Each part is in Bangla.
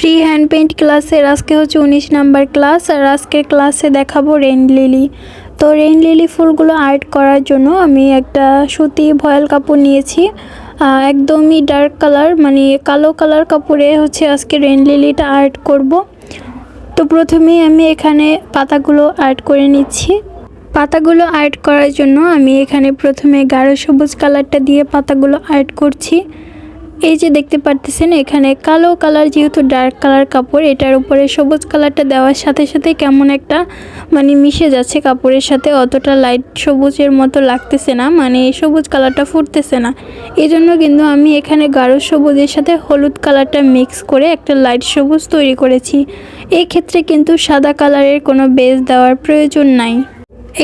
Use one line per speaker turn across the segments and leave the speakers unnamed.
ফ্রি হ্যান্ড পেইন্ট ক্লাসের আজকে হচ্ছে উনিশ নাম্বার ক্লাস আর আজকের ক্লাসে দেখাবো রেন লিলি তো রেন লিলি ফুলগুলো আর্ট করার জন্য আমি একটা সুতি ভয়েল কাপড় নিয়েছি। একদমই ডার্ক কালার মানে কালো কালার কাপড়ে হচ্ছে আজকে রেন লিলিটা আর্ট করব। তো প্রথমেই আমি এখানে পাতাগুলো আর্ট করে নিচ্ছি। পাতাগুলো আর্ট করার জন্য আমি এখানে প্রথমে গাঢ় সবুজ কালারটা দিয়ে পাতাগুলো আর্ট করছি। এই যে দেখতে পারতেছেন, এখানে কালো কালার যেহেতু ডার্ক কালার কাপড়, এটার উপরে সবুজ কালারটা দেওয়ার সাথে সাথে কেমন একটা মানে মিশে যাচ্ছে কাপড়ের সাথে, অতটা লাইট সবুজের মতো লাগতেছে না মানে সবুজ কালারটা ফুটতেছে না। এই জন্য কিন্তু আমি এখানে গাঢ় সবুজের সাথে হলুদ কালারটা মিক্স করে একটা লাইট সবুজ তৈরি করেছি। এই ক্ষেত্রে কিন্তু সাদা কালারের কোনো বেজ দেওয়ার প্রয়োজন নাই।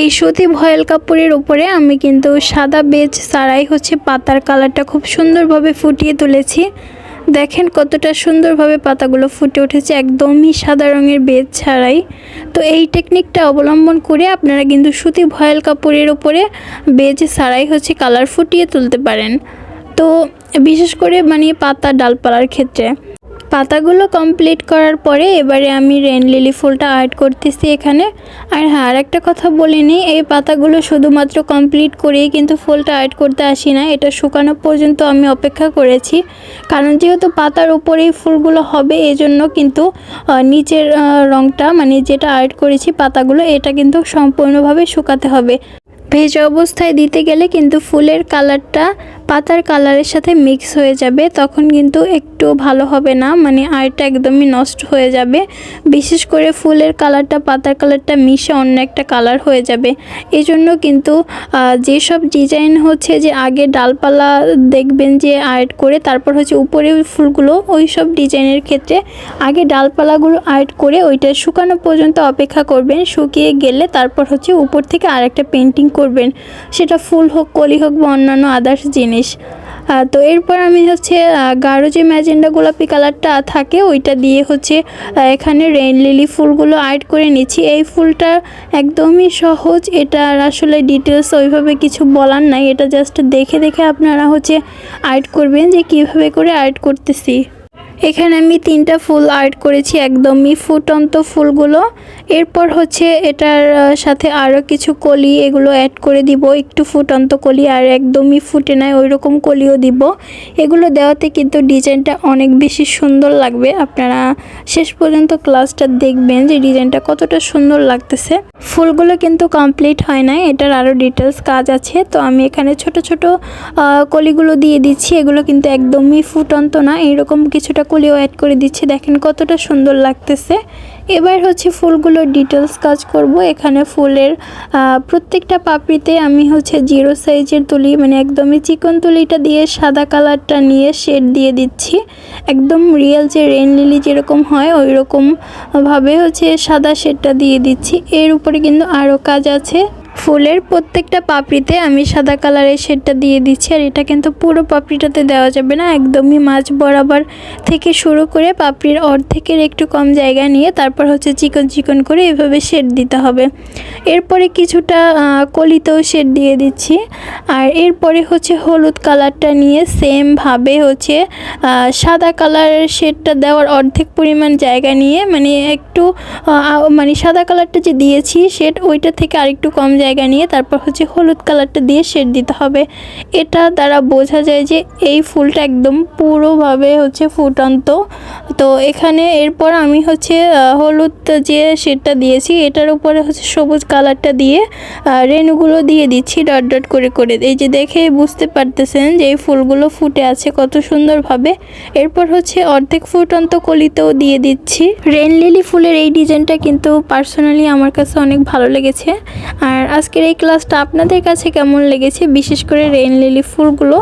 এই সুতি ভয়েল কাপড়ের উপরে আমি কিন্তু সাদা বেজ সারাই হচ্ছে পাতার কালারটা খুব সুন্দরভাবে ফুটিয়ে তুলেছি। দেখেন কতটা সুন্দরভাবে পাতাগুলো ফুটে উঠেছে, একদমই সাদা রঙের বেজ ছাড়াই। তো এই টেকনিকটা অবলম্বন করে আপনারা কিন্তু সুতি ভয়েল কাপড়ের উপরে বেজ ছাড়াই হচ্ছে কালার ফুটিয়ে তুলতে পারেন। তো বিশেষ করে মানে পাতা ডালপালার ক্ষেত্রে। পাতাগুলো কমপ্লিট করার পরে এবারে আমি রেন লিলি ফুলটা আর্ট করতেছি এখানে। আর হ্যাঁ আর একটা কথা বলে নিই, এই পাতাগুলো শুধুমাত্র কমপ্লিট করেই কিন্তু ফুলটা আর্ট করতে আসি না, এটা শুকানো পর্যন্ত আমি অপেক্ষা করেছি। কারণ যেহেতু পাতার উপরেই ফুলগুলো হবে এই জন্য কিন্তু নিচের রঙটা মানে যেটা আর্ট করেছি পাতাগুলো, এটা কিন্তু সম্পূর্ণভাবে শুকাতে হবে। ভেজা অবস্থায় দিতে গেলে কিন্তু ফুলের কালারটা পাতার কালারের সাথে মিক্স হয়ে যাবে, তখন কিন্তু একটু ভালো হবে না। মানে আর্টটা একদমই নষ্ট হয়ে যাবে। বিশেষ করে ফুলের কালারটা, পাতার কালারটা মিশে অন্য একটা কালার হয়ে যাবে। এই জন্য কিন্তু যেসব ডিজাইন হচ্ছে যে আগে ডালপালা দেখবেন যে আর্ট করে, তারপর হচ্ছে উপরে ফুলগুলো ওই সব ডিজাইনের ক্ষেত্রে আগে ডালপালাগুলো আর্ট করে ওইটা শুকানো পর্যন্ত অপেক্ষা করবেন। শুকিয়ে গেলে তারপর হচ্ছে উপর থেকে আরেকটা পেন্টিং করবেন, সেটা ফুল হোক, কলি হোক বা অন্যান্য আদার্স জিনিস। তো এরপর আমি হচ্ছে গাঢ় যে ম্যাজেন্ডা গোলাপি কালারটা থাকে, ওইটা দিয়ে হচ্ছে এখানে রেন লিলি ফুলগুলো আর্ট করে নিচ্ছি। এই ফুলটা একদমই সহজ এটার আসলে ডিটেলস ওইভাবে কিছু বলার নাই। এটা জাস্ট দেখে দেখে আপনারা হচ্ছে আর্ট করবেন যে কীভাবে করে আর্ট করতেছি। এখানে আমি তিনটা ফুল আর্ট করেছি, একদমই ফুটন্ত ফুলগুলো। এরপর হচ্ছে এটার সাথে আরও কিছু কলি, এগুলো অ্যাড করে দিব, একটু ফুটন্ত কলি, আর একদমই ফুটে নাই ওই রকম কলিও দিব। এগুলো দেওয়াতে কিন্তু ডিজাইনটা অনেক বেশি সুন্দর লাগবে। আপনারা শেষ পর্যন্ত ক্লাসটা দেখবেন যে ডিজাইনটা কতটা সুন্দর লাগতেছে। ফুলগুলো কিন্তু কমপ্লিট হয় নাই, এটার আরও ডিটেলস কাজ আছে। তো আমি এখানে ছোট ছোট কলিগুলো দিয়ে দিচ্ছি, এগুলো কিন্তু একদমই ফুটন্ত না এইরকম কিছুটা কলিও অ্যাড করে দিচ্ছি। দেখেন কতটা সুন্দর লাগতেছে। এবার হচ্ছে ফুলগুলোর ডিটেলস কাজ করব। এখানে ফুলের প্রত্যেকটা পাপড়িতে আমি হচ্ছে জিরো সাইজের তুলি মানে একদমই চিকন তুলিটা দিয়ে সাদা কালারটা নিয়ে শেড দিয়ে দিচ্ছি। একদম রিয়েল যে রেন লিলি যেরকম হয় ওই রকম ভাবে হচ্ছে সাদা শেডটা দিয়ে দিচ্ছি। এর উপরে কিন্তু আরও কাজ আছে। ফুলের প্রত্যেকটা পাপড়িতে আমি সাদা কালারের শেডটা দিয়ে দিচ্ছি, আর এটা কিন্তু পুরো পাপড়িটাতে দেওয়া যাবে না, একদমই মাছ বরাবর থেকে শুরু করে পাপড়ির অর্ধেকের একটু কম জায়গা নিয়ে তারপর হচ্ছে চিকন চিকন করে এভাবে শেড দিতে হবে। এরপরে কিছুটা কলিতেও শেড দিয়ে দিচ্ছি, আর এরপরে হচ্ছে হলুদ কালারটা নিয়ে সেমভাবে হচ্ছে সাদা কালারের শেডটা দেওয়ার অর্ধেক পরিমাণ জায়গা নিয়ে মানে একটু মানে সাদা কালারটা যে দিয়েছি শেড, ওইটা থেকে আরেকটু কম জায়গা নিয়ে তারপর হচ্ছে হলুদ কালারটা দিয়ে শেড দিতে হবে। এটা দ্বারা বোঝা যায় যে এই ফুলটা একদম পুরোভাবে হচ্ছে ফুটন্ত। তো এখানে এরপর আমি হচ্ছে হলুদ যে শেডটা দিয়েছি এটার উপরে হচ্ছে সবুজ কালারটা দিয়ে আহ, রেণুগুলো দিয়ে দিচ্ছি ডট ডট করে করে। এই যে দেখে বুঝতে পারতেছেন যে এই ফুলগুলো ফুটে আছে কত সুন্দরভাবে। এরপর হচ্ছে অর্ধেক ফুটন্ত কলিতেও দিয়ে দিচ্ছি। রেন লিলি ফুলের এই ডিজাইনটা কিন্তু পার্সোনালি আমার কাছে অনেক ভালো লেগেছে। আর আজকের এই ক্লাসটা আপনাদের কাছে কেমন লেগেছে? বিশেষ করে রেইন লিলি ফুলগুলো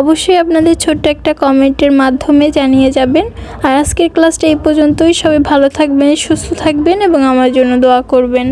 অবশ্যই আপনাদের ছোট্ট একটা কমেন্টের মাধ্যমে জানিয়ে যাবেন। আর আজকের ক্লাসটা এই পর্যন্তই। সবাই ভালো থাকবেন, সুস্থ থাকবেন এবং আমার জন্য দোয়া করবেন।